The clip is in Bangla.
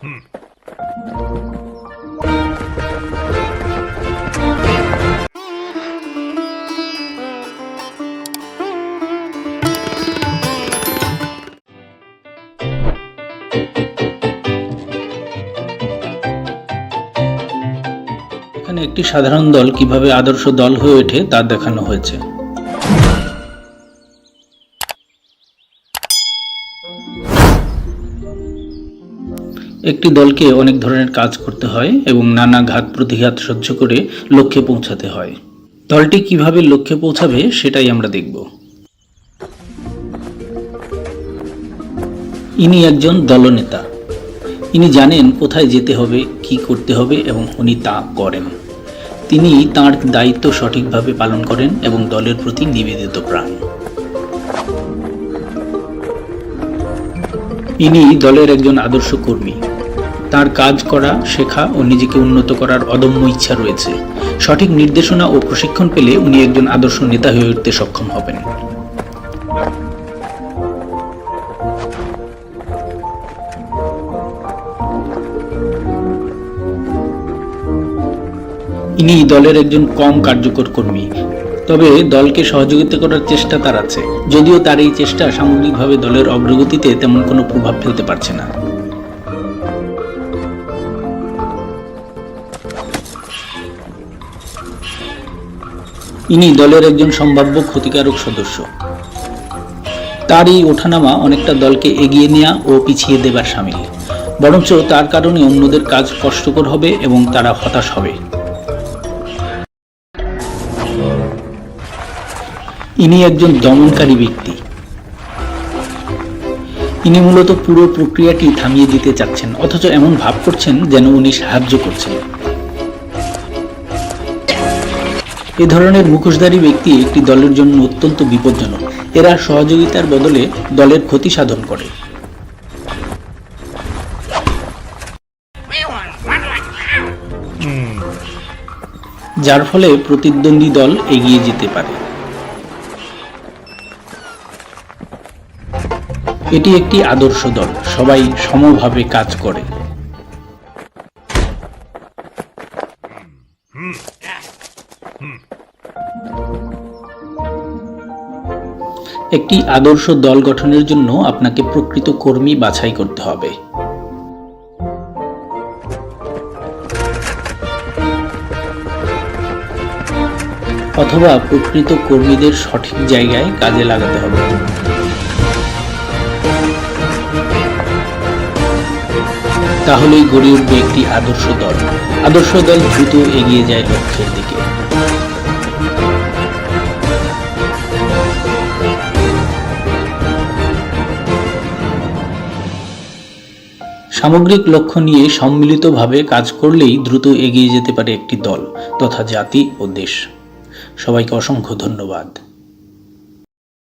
Hmm. এখানে একটি সাধারণ দল কীভাবে আদর্শ দল হয়ে ওঠে তা দেখানো হয়েছে। একটি দলকে অনেক ধরনের কাজ করতে হয় এবং নানা ঘাত প্রতিঘাত সহ্য করে লক্ষ্যে পৌঁছাতে হয়। দলটি কীভাবে লক্ষ্যে পৌঁছাবে সেটাই আমরা দেখব। ইনি একজন দলনেতা। ইনি জানেন কোথায় যেতে হবে, কি করতে হবে এবং উনি তা করেন। তিনি তার দায়িত্ব সঠিকভাবে পালন করেন এবং দলের প্রতি নিবেদিত প্রাণ। ইনি দলের একজন আদর্শ কর্মী। তার কাজ করা, শেখা ও নিজেকে উন্নত করার অদম্য ইচ্ছা রয়েছে। সঠিক নির্দেশনা ও প্রশিক্ষণ পেলে উনি একজন আদর্শ নেতা হয়ে উঠতে সক্ষম হবেন। ইনি দলের একজন কম কার্যকর কর্মী। তবে দলকে সহযোগিতা করার চেষ্টা তার আছে। যদিও তার এই চেষ্টা সামগ্রিকভাবে দলের অগ্রগতিতে তেমন কোনো প্রভাব ফেলতে পারছে না। ইনি দলের একজন সম্ভাব্য ক্ষতিকারক সদস্য। তার এই ওঠানামা অনেকটা দলকে এগিয়ে নেওয়া ও পিছিয়ে দেবার সামিল। বরঞ্চ তার কারণে অন্যদের কাজ কষ্টকর হবে এবং তারা হতাশ হবে। ইনি একজন দমনকারী ব্যক্তি। ইনি মূলত পুরো প্রক্রিয়াটি থামিয়ে দিতে চাচ্ছেন, অথচ এমন ভাব করছেন যেন উনি সাহায্য করছেন। এ ধরনের মুখোশধারী ব্যক্তি একটি দলের জন্য অত্যন্ত বিপজ্জনক। এরা সহযোগিতার বদলে দলের ক্ষতি সাধন করে। যার ফলে প্রতিদ্বন্দ্বী দল এগিয়ে যেতে পারে। এটি একটি আদর্শ দল। সবাই সমভাবে কাজ করে। একটি আদর্শ দল গঠনের জন্য আপনাকে প্রকৃত কর্মী বাছাই করতে হবে। অথবা প্রকৃত কর্মীদের সঠিক জায়গায় কাজে লাগাতে হবে। তাহলেই গড়ে উঠবে একটি আদর্শ দল। আদর্শ দল দ্রুত এগিয়ে যায় লক্ষ্যের দিকে। সামগ্রিক লক্ষ্য নিয়ে সম্মিলিতভাবে কাজ করলেই দ্রুত এগিয়ে যেতে পারে একটি দল, তথা জাতি ও দেশ। সবাইকে অসংখ্য ধন্যবাদ।